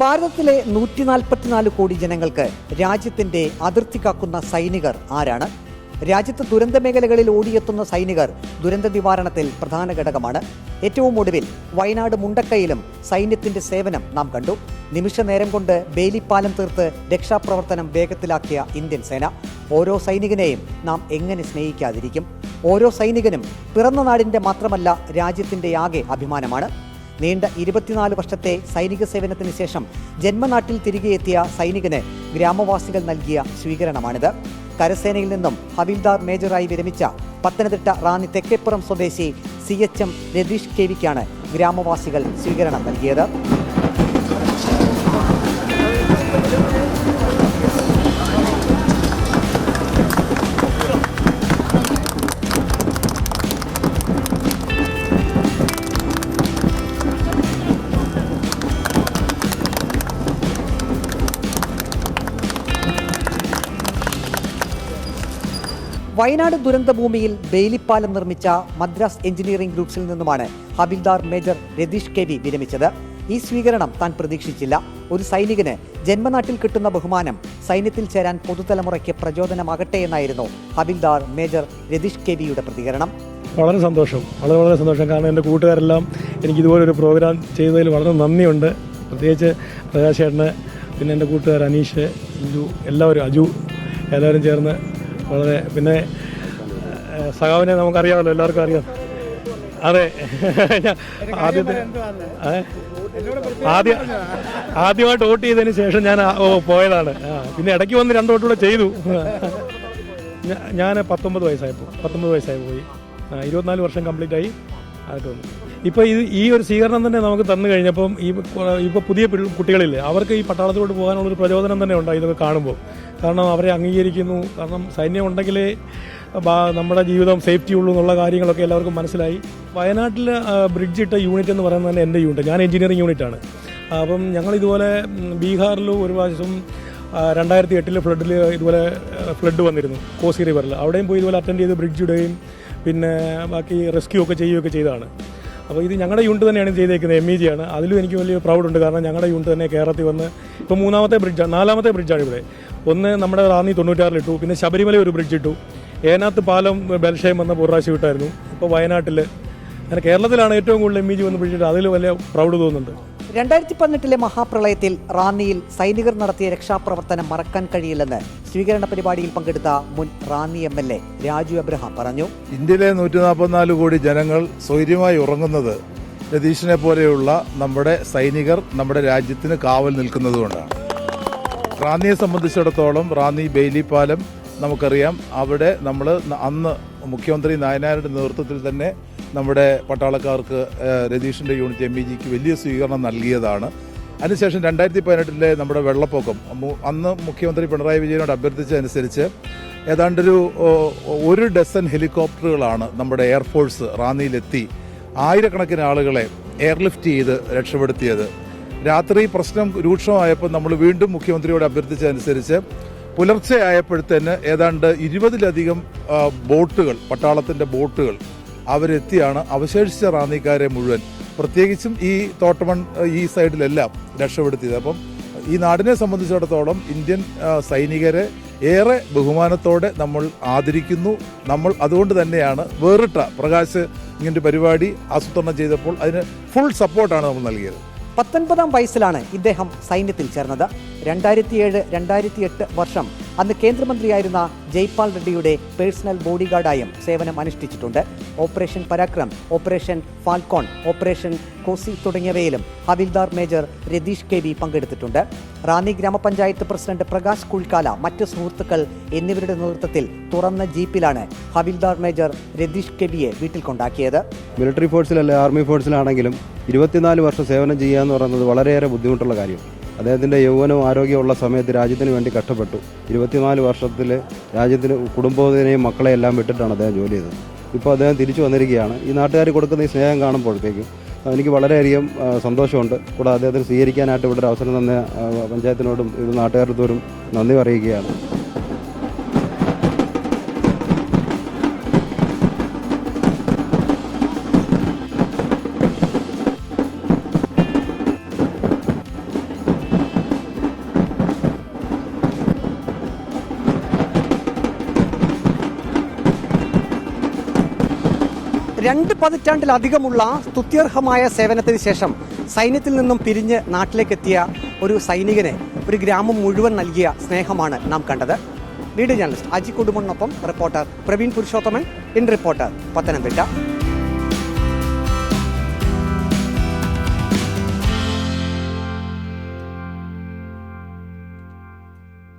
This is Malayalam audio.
ഭാരതത്തിലെ നൂറ്റി നാൽപ്പത്തിനാല് കോടി ജനങ്ങൾക്ക് രാജ്യത്തിന്റെ അതിർത്തി കാക്കുന്ന സൈനികർ ആരാണ്? രാജ്യത്ത് ദുരന്ത മേഖലകളിൽ ഓടിയെത്തുന്ന സൈനികർ ദുരന്ത നിവാരണത്തിൽ പ്രധാന ഘടകമാണ്. ഏറ്റവും ഒടുവിൽ വയനാട് മുണ്ടക്കയിലും സൈന്യത്തിന്റെ സേവനം നാം കണ്ടു. നിമിഷ നേരം കൊണ്ട് ബേലിപ്പാലം തീർത്ത് രക്ഷാപ്രവർത്തനം വേഗത്തിലാക്കിയ ഇന്ത്യൻ സേന. ഓരോ സൈനികനെയും നാം എങ്ങനെ സ്നേഹിക്കാതിരിക്കും? ഓരോ സൈനികനും പിറന്ന നാടിന്റെ മാത്രമല്ല രാജ്യത്തിന്റെ ആകെ അഭിമാനമാണ്. നീണ്ട ഇരുപത്തിനാല് വർഷത്തെ സൈനിക സേവനത്തിന് ശേഷം ജന്മനാട്ടിൽ തിരികെ എത്തിയ സൈനികന് ഗ്രാമവാസികൾ നൽകിയ സ്വീകരണമാണിത്. കരസേനയിൽ നിന്നും ഹവിൽദാർ മേജറായി വിരമിച്ച പത്തനംതിട്ട റാന്നി തെക്കേപ്പുറം സ്വദേശി സി എച്ച് എം രതീഷ് കെവിക്കാണ് ഗ്രാമവാസികൾ സ്വീകരണം നൽകിയത്. വയനാട് ദുരന്തഭൂമിയിൽ ബെയിലിപ്പാലം നിർമ്മിച്ച മദ്രാസ് എഞ്ചിനീയറിംഗ് ഗ്രൂപ്പ്സിൽ നിന്നുമാണ് havildar major Ratheesh K V വിരമിച്ചത്. ഈ സ്വീകരണം താൻ പ്രതീക്ഷിച്ചില്ല. ഒരു സൈനികന് ജന്മനാട്ടിൽ കിട്ടുന്ന ബഹുമാനം സൈന്യത്തിൽ ചേരാൻ പുതുതലമുറയ്ക്ക് പ്രചോദനമാകട്ടെ എന്നായിരുന്നു ഹബിൽദാർ മേജർ രതീഷ് കെ വിയുടെ പ്രതികരണം. വളരെ സന്തോഷം. വളരെ വളരെ സന്തോഷം. കാരണം എന്റെ കൂട്ടുകാരെല്ലാം എനിക്ക് ഇതുപോലെ ഒരു പ്രോഗ്രാം ചെയ്തതിൽ വളരെ നന്ദിയുണ്ട്. പ്രത്യേകിച്ച് പ്രകാശ് ചേട്ടന് പിന്നെ എന്റെ കൂട്ടുകാർ അനീഷ് അഞ്ജു എല്ലാവരും അജു എല്ലാവരും ചേർന്ന് വളരെ പിന്നെ സഖാവിനെ നമുക്കറിയാമല്ലോ എല്ലാവർക്കും അറിയാം. അതെ ആദ്യത്തെ? ആദ്യ ആദ്യമായിട്ട് വോട്ട് ചെയ്തതിന് ശേഷം ഞാൻ പോയതാണ്. പിന്നെ ഇടയ്ക്ക് വന്ന് രണ്ട് വോട്ടുകൂടെ ചെയ്തു. ഞാൻ പത്തൊമ്പത് വയസ്സായപ്പോൾ പത്തൊമ്പത് വയസ്സായി പോയി. ഇരുപത്തിനാല് വർഷം കംപ്ലീറ്റ് ആയി അതൊക്കെ വന്നു. ഇപ്പോൾ ഇത് ഈ ഒരു സ്വീകരണം തന്നെ നമുക്ക് തന്നു കഴിഞ്ഞപ്പം ഈ ഇപ്പോൾ പുതിയ കുട്ടികളില്ലേ അവർക്ക് ഈ പട്ടാളത്തിലോട്ട് പോകാനുള്ളൊരു പ്രചോദനം തന്നെ ഉണ്ടായി ഇതൊക്കെ കാണുമ്പോൾ. കാരണം അവരെ അംഗീകരിക്കുന്നു. കാരണം സൈന്യം ഉണ്ടെങ്കിലേ നമ്മുടെ ജീവിതം സേഫ്റ്റി ഉള്ളൂ എന്നുള്ള കാര്യങ്ങളൊക്കെ എല്ലാവർക്കും മനസ്സിലായി. വയനാട്ടിൽ ബ്രിഡ്ജ് ഇട്ട യൂണിറ്റ് എന്ന് പറയുന്നത് തന്നെ എന്റെ യൂണിറ്റ് ഞാൻ എഞ്ചിനീയറിംഗ് യൂണിറ്റാണ് അപ്പം ഞങ്ങൾ ഇതുപോലെ ബീഹാറിൽ ഒരു പ്രാവശ്യം രണ്ടായിരത്തി എട്ടിൽ ഫ്ലഡിൽ ഇതുപോലെ ഫ്ലഡ് വന്നിരുന്നു കോസി റിവറിൽ അവിടെയും പോയി ഇതുപോലെ അറ്റൻഡ് ചെയ്ത് ബ്രിഡ്ജ് ഇടുകയും പിന്നെ ബാക്കി റെസ്ക്യൂ ഒക്കെ ചെയ്യുകയൊക്കെ ചെയ്തതാണ്. അപ്പോൾ ഇത് ഞങ്ങളുടെ യൂണിറ്റ് തന്നെയാണ് ചെയ്തേക്കുന്നത് എം ഇ ജി ആണ്. അതിലും എനിക്ക് വലിയ പ്രൗഡുണ്ട്. കാരണം ഞങ്ങളുടെ യൂണിറ്റ് തന്നെ കേരളത്തിൽ വന്ന് ഇപ്പോൾ മൂന്നാമത്തെ ബ്രിഡ്ജാണ് നാലാമത്തെ ബ്രിഡ്ജാണ് ഇവിടെ. ഒന്ന് നമ്മുടെ റാന്നി തൊണ്ണൂറ്റാറിൽ ഇട്ടു. പിന്നെ ശബരിമല ഒരു ബ്രിഡ്ജ് ഇട്ടു. ഏനാത്ത് പാലം ബൽഷയം വന്ന ഒരു വിട്ടായിരുന്നു ഇപ്പോൾ വയനാട്ടിൽ അങ്ങനെ കേരളത്തിലാണ് ഏറ്റവും കൂടുതൽ എം ഇ ജി വന്ന് ഇട്ടത്. അതിൽ വലിയ പ്രൗഡ് തോന്നുന്നുണ്ട്. രണ്ടായിരത്തി പതിനെട്ടിലെ മഹാപ്രളയത്തിൽ റാന്നിയിൽ സൈനികർ നടത്തിയ രക്ഷാപ്രവർത്തനം മറക്കാൻ കഴിയില്ലെന്ന് സ്വീകരണ പരിപാടിയിൽ പങ്കെടുത്ത മുൻ Ranni M L A Raju Abraham പറഞ്ഞു. ഇന്ത്യയിലെ നൂറ്റി നാൽപ്പത്തിനാല് കോടി ജനങ്ങൾ സ്വൈര്യമായി ഉറങ്ങുന്നത് രതീഷിനെ പോലെയുള്ള നമ്മുടെ സൈനികർ നമ്മുടെ രാജ്യത്തിന് കാവൽ നിൽക്കുന്നതുകൊണ്ടാണ് റാന്നിയെ സംബന്ധിച്ചിടത്തോളം റാന്നി ബെയിലി പാലം നമുക്കറിയാം. അവിടെ നമ്മൾ അന്ന് മുഖ്യമന്ത്രി നായനാരുടെ നേതൃത്വത്തിൽ തന്നെ നമ്മുടെ പട്ടാളക്കാർക്ക് രതീഷിന്റെ യൂണിറ്റ് എം ഇ ജിക്ക് വലിയ സ്വീകരണം നൽകിയതാണ്. അതിനുശേഷം രണ്ടായിരത്തി പതിനെട്ടിലെ നമ്മുടെ വെള്ളപ്പൊക്കം അന്ന് മുഖ്യമന്ത്രി പിണറായി വിജയനോട് അഭ്യർത്ഥിച്ചതനുസരിച്ച് ഏതാണ്ടൊരു ഒരു ഡസൻ ഹെലികോപ്റ്ററുകളാണ് നമ്മുടെ എയർഫോഴ്സ് റാന്നിയിലെത്തി ആയിരക്കണക്കിന് ആളുകളെ എയർലിഫ്റ്റ് ചെയ്ത് രക്ഷപ്പെടുത്തിയത്. രാത്രി പ്രശ്നം രൂക്ഷമായപ്പോൾ നമ്മൾ വീണ്ടും മുഖ്യമന്ത്രിയോട് അഭ്യർത്ഥിച്ചതനുസരിച്ച് പുലർച്ചെ ആയപ്പോഴത്തേന് ഏതാണ്ട് ഇരുപതിലധികം ബോട്ടുകൾ പട്ടാളത്തിന്റെ ബോട്ടുകൾ അവരെത്തിയാണ്. അവശേഷിച്ച റാന്നിക്കാരെ മുഴുവൻ. പ്രത്യേകിച്ചും ഈ തോട്ടമൺ ഈ സൈഡിലെല്ലാം രക്ഷപ്പെടുത്തിയത്. അപ്പം ഈ നാടിനെ സംബന്ധിച്ചിടത്തോളം ഇന്ത്യൻ സൈനികരെ ഏറെ ബഹുമാനത്തോടെ നമ്മൾ ആദരിക്കുന്നു. നമ്മൾ അതുകൊണ്ട് തന്നെയാണ് വേറിട്ട പ്രകാശ് ഇങ്ങനൊരു പരിപാടി ആസൂത്രണം ചെയ്തപ്പോൾ അതിന് ഫുൾ സപ്പോർട്ടാണ് നമ്മൾ നൽകിയത്. പത്തൊൻപതാം വയസ്സിലാണ് ഇദ്ദേഹം സൈന്യത്തിൽ ചേർന്നത്. രണ്ടായിരത്തിയേഴ് രണ്ടായിരത്തി എട്ട് വർഷം അന്ന് കേന്ദ്രമന്ത്രിയായിരുന്ന ജയ്പാൽ റെഡ്ഡിയുടെ പേഴ്സണൽ ബോഡിഗാർഡായും സേവനം അനുഷ്ഠിച്ചിട്ടുണ്ട്. Operation Parakram operation falcon operation Kosi തുടങ്ങിയവയിലും havildar major Ratheesh K V പങ്കെടുത്തിട്ടുണ്ട്. റാന്നി ഗ്രാമപഞ്ചായത്ത് പ്രസിഡന്റ് പ്രകാശ് കുൾക്കാല മറ്റ് സുഹൃത്തുക്കൾ എന്നിവരുടെ നേതൃത്വത്തിൽ തുറന്ന ജീപ്പിലാണ് ഹവിൽദാർ മേജർ രതീഷ് കെ വിയെ വീട്ടിൽ കൊണ്ടാക്കിയത് മിലിറ്ററി ഫോഴ്സിലല്ല ആർമി ഫോഴ്സിലാണെങ്കിലും ഇരുപത്തിനാല് വർഷം സേവനം ചെയ്യുക എന്ന് പറയുന്നത് വളരെയേറെ ബുദ്ധിമുട്ടുള്ള കാര്യം. അദ്ദേഹത്തിന്റെ യൗവനവും ആരോഗ്യമുള്ള സമയത്ത് രാജ്യത്തിന് വേണ്ടി കഷ്ടപ്പെട്ടു. ഇരുപത്തിനാല് വർഷത്തിൽ രാജ്യത്തിന് കുടുംബത്തിനെയും മക്കളെ എല്ലാം വിട്ടിട്ടാണ് അദ്ദേഹം ജോലി ചെയ്തത്. ഇപ്പോൾ അദ്ദേഹം തിരിച്ചു വന്നിരിക്കുകയാണ്. ഈ നാട്ടുകാർ കൊടുക്കുന്ന ഈ സ്നേഹം കാണുമ്പോഴത്തേക്കും എനിക്ക് വളരെയധികം സന്തോഷമുണ്ട്. കൂടാതെ അദ്ദേഹത്തിന് സ്വീകരിക്കാനായിട്ട് ഇവിടെ ഒരു അവസരം തന്ന പഞ്ചായത്തിനോടും ഇത് നാട്ടുകാരോടും നന്ദി പറയുകയാണ്. രണ്ട് പതിറ്റാണ്ടിലധികമുള്ള സ്തുത്യർഹമായ സേവനത്തിന് ശേഷം സൈന്യത്തിൽ നിന്നും പിരിഞ്ഞ് നാട്ടിലേക്കെത്തിയ ഒരു സൈനികനെ ഒരു ഗ്രാമം മുഴുവൻ നൽകിയ സ്നേഹമാണ് നാം കണ്ടത്. Video journalist Aji കുടുംബനൊപ്പം reporter Praveen Purushothaman in reporter Pathanamthitta.